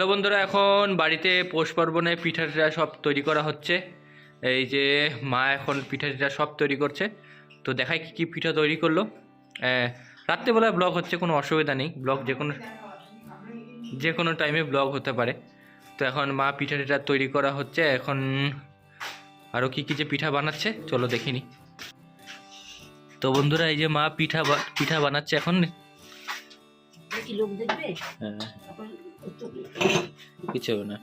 Hello বন্ধুরা এখন বাড়িতে পৌষ পার্বণে পিঠা টিঠা সব তৈরি করা হচ্ছে। এই যে মা এখন পিঠা টিঠা সব তৈরি করছে। তো দেখায় কি কি পিঠা তৈরি করল। রাত্রেবেলায় ব্লগ হচ্ছে কোনো অসুবিধা নেই। ব্লগ যে কোনো যে কোনো টাইমে ব্লগ হতে পারে। তো এখন মা পিঠা টিঠা তৈরি করা হচ্ছে। এখন আরও কি কি যে পিঠা বানাচ্ছে চলো দেখিনি তো বন্ধুরা এই যে মা পিঠা পিঠা বানাচ্ছে এখন। লোক দেখবে? হ্যাঁ। কিছু হবে না।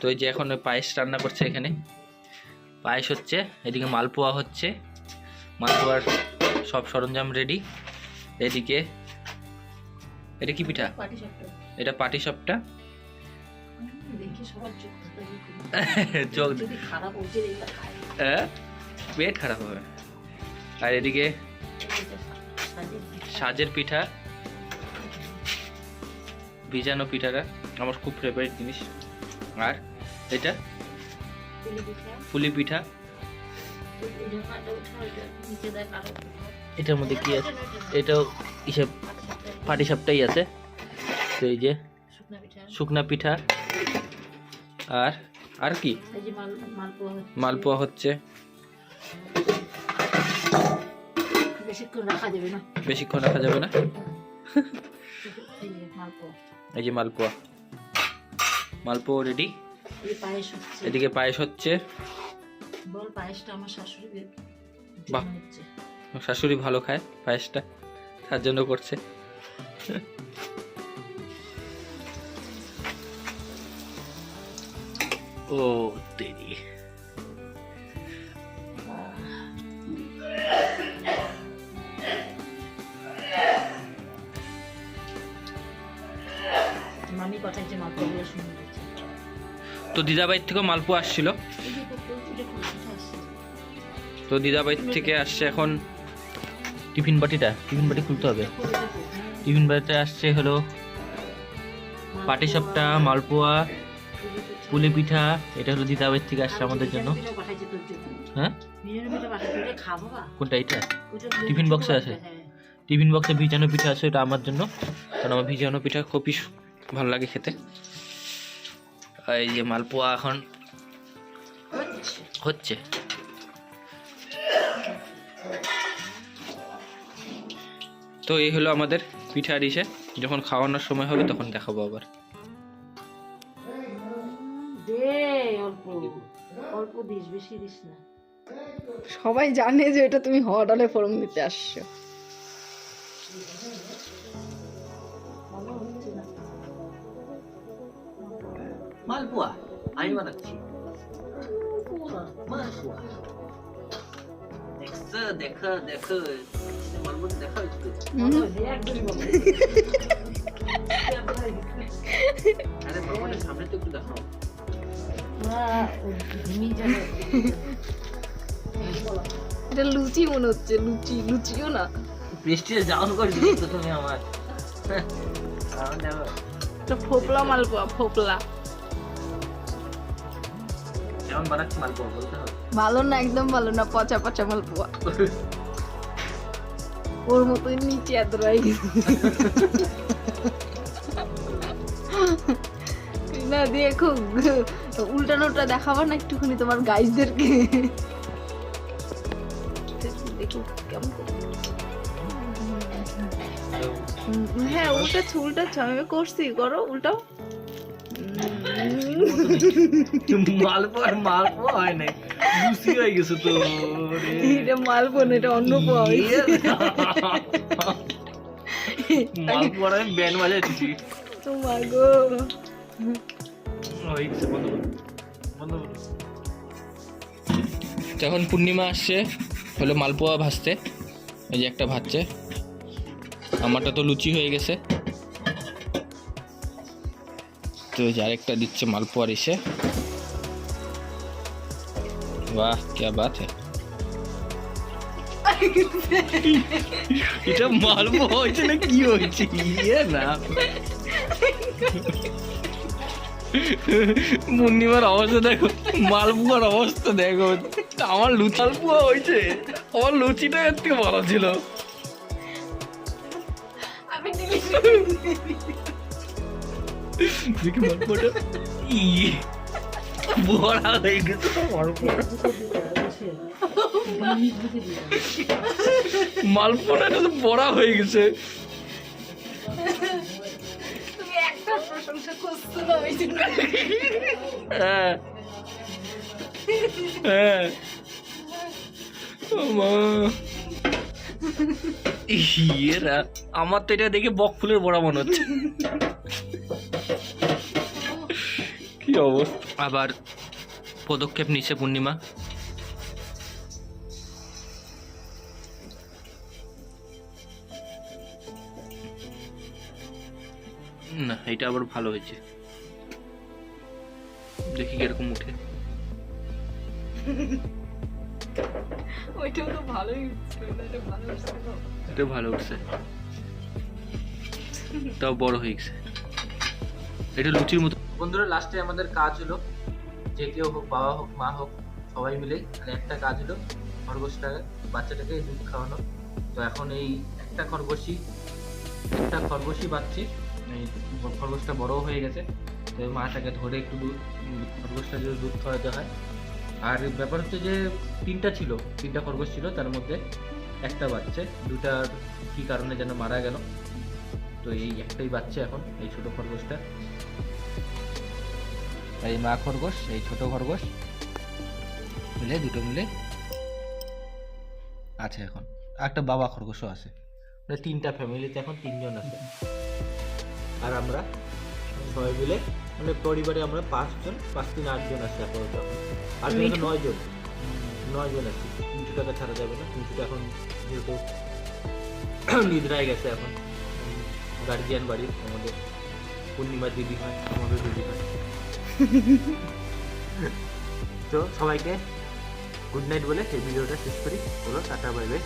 তো এই যে এখন ওই পায়েস রান্না করছে এখানে। পায়েস হচ্ছে এদিকে মালপোয়া হচ্ছে। মালপোয়ার সব সরঞ্জাম রেডি এদিকে এটা কি পিঠা? এটা পাটি সবটা চোখ হ্যাঁ, পেট খারাপ হবে। আর এদিকে সাজের পিঠা। ভিজানো পিঠাটা আমার খুব ফেভারিট জিনিস। আর এটা? পুলি পিঠা এটার মধ্যে কি আছে? এটাও হিসেব পাটি সাপটাই আছে। তো এই যে শুকনা পিঠা। আর আর কি? মালপোয়া হচ্ছে। বেশিক্ষণ রাখা যাবে না। বেশিক্ষণ রাখা যাবে না। এই যে মালপোয়া। মালপোয়া রেডি পায়েস এদিকে পায়েস হচ্ছে। বল পায়েসটা আমার শাশুড়ি বাহ। হচ্ছে। শাশুড়ি ভালো খায় পায়েসটা তার জন্য করছে। ও দেরি। মামি কথায় যে মালপোয়াগুলো শুনে তো দিদাবাড়ির থেকেও মালপোয়া আসছিল? তো দিদাবাড়ির থেকে আসছে এখন টিফিন বাটিটা, টিফিন বাটি খুলতে হবে। টিফিন বাটিতে আসছে হলো পাটিসাপটা মালপোয়া, পুলি পিঠা, এটা হলো দিদাবাড়ির থেকে আসছে আমাদের জন্য। হ্যাঁ? কোনটা এটা? টিফিন বক্সে আছে? টিফিন বক্সে ভিজানো পিঠা আছে এটা আমার জন্য। কারণ আমার ভিজানো পিঠা খুবই ভালো লাগে খেতে। এই যে মালপোয়া এখন হচ্ছে। তো এই হলো আমাদের পিঠা ডিশে। যখন খাওয়ানোর সময় হবে তখন দেখাবো আবার। দে অল্প অল্প দিস বেশি দিস না। সবাই জানে যে এটা তুমি হডলে ফোরম দিতে আসছো। ভালো হচ্ছে না মালপোয়া আমি বানাচ্ছি মালপোয়া দেখছ দেখো দেখো মালপোয়া দেখা একটু ভালো হয়েছে, একদমই ভালো হয়েছে। আরে ভগবানের সামনে তো একটু দেখাও না, ও ঘুমিয়ে যাবে। এটা লুচি মনে হচ্ছে লুচি লুচিও না বৃষ্টিতে জাউন করে দিচ্ছ তুমি আমার এটা ফোপলা মালপোয়া ফোপলা কেমন বানাচ্ছি মালপোয়া বলতে হবে। ভালো না একদম ভালো না পচা পচা মালপোয়া। ওর মতোই নিচে এত রয়ে গেছে। না দিয়ে খুব উল্টানোটা দেখাবা না একটুখানি তোমার গাইজদেরকে? দেখি কেমন হ্যাঁ উল্টাচ্ছ উল্টাচ্ছ আমি করছি করো উল্টাও। উম, মালপোয়া মালপোয়া হয় না লুচি হয়ে গেছে তো এটা মালপোয়া না এটা অন্য পোয়া মালপোয়ার আমি ব্যান্ড বাজাচ্ছি। তো মাগো যখন পূর্ণিমা আসছে হলো মালপোয়া ভাজতে এই যে একটা ভাজছে আমারটা তো লুচি হয়ে গেছে। তো এই যে আরেকটা দিচ্ছে মালপোয়ার এসে। বাহ কে বাত হ্যাঁ এটা মালপোয়া হয়েছে না কি হয়েছে? ইয়ে না। পূর্ণিমার অবস্থা দেখো মালপুয়ার অবস্থা দেখো। আমার লুচি মালপুয়া হয়েছে। আমার লুচিটা এর থেকে ভালো ছিল। আমি দেখি মালপোয়াটা ইয়ে বড়া হয়ে গেছে। তো মালপোয়াটা মালপোয়াটা তো বড়া হয়ে গেছে। হ্যাঁ। হ্যাঁ। আমার তো এটা দেখে বক ফুলের বড়া মনে হচ্ছে। কি অবস্থা? আবার পদক্ষেপ নিচ্ছে পূর্ণিমা। না এটা আবার ভালো হয়েছে। দেখি কীরকম উঠে। ওইটাও তো ভালোই এটা ভালো উঠছে। তাও বড় হয়ে গেছে। এটা লুচির মতো বন্ধুরা লাস্টে আমাদের কাজ হলো, যে কেউ হোক, বাবা হোক, মা হোক, সবাই মিলে মানে একটা কাজ হলো খরগোশটাকে বাচ্চাটাকে দুধ খাওয়ানো। তো এখন এই একটা খরগোশই একটা খরগোশই বাচ্চি এই খরগোশটা বড় হয়ে গেছে, তো মাটাকে ধরে একটু দুধ, খরগোশটা যদি দুধ খাওয়াতে হয়। আর ব্যাপার হচ্ছে যে, তিনটা ছিল, তিনটা খরগোশ ছিল, তার মধ্যে একটা বাচ্চা, দুটা কি কারণে যেন মারা গেল, তো এই একটাই বাচ্চা এখন, এই ছোট খরগোশটা। এই মা খরগোশ এই ছোট খরগোশ। মিলে দুটো মিলে। আছে এখন। একটা বাবা খরগোশও আছে। মানে তিনটা ফ্যামিলিতে এখন তিনজন আছে। আর আমরা সবাই মিলে মানে পরিবারে আমরা পাঁচজন পাঁচ তিন আটজন আছি আপাতত। আটজন মিঠু। নয় জন নয় জন আছি। তিনশো টাকা ছাড়া যাবে না। তিনশো এখন যেহেতু নিদ্রায় গেছে এখন। গার্জিয়ান বাড়ি আমাদের পূর্ণিমা দিদি হয় আমাদের দিদি হয়। তো সবাইকে গুড নাইট বলে এই ভিডিওটা শেষ করি। বলো টাটা বাই বাই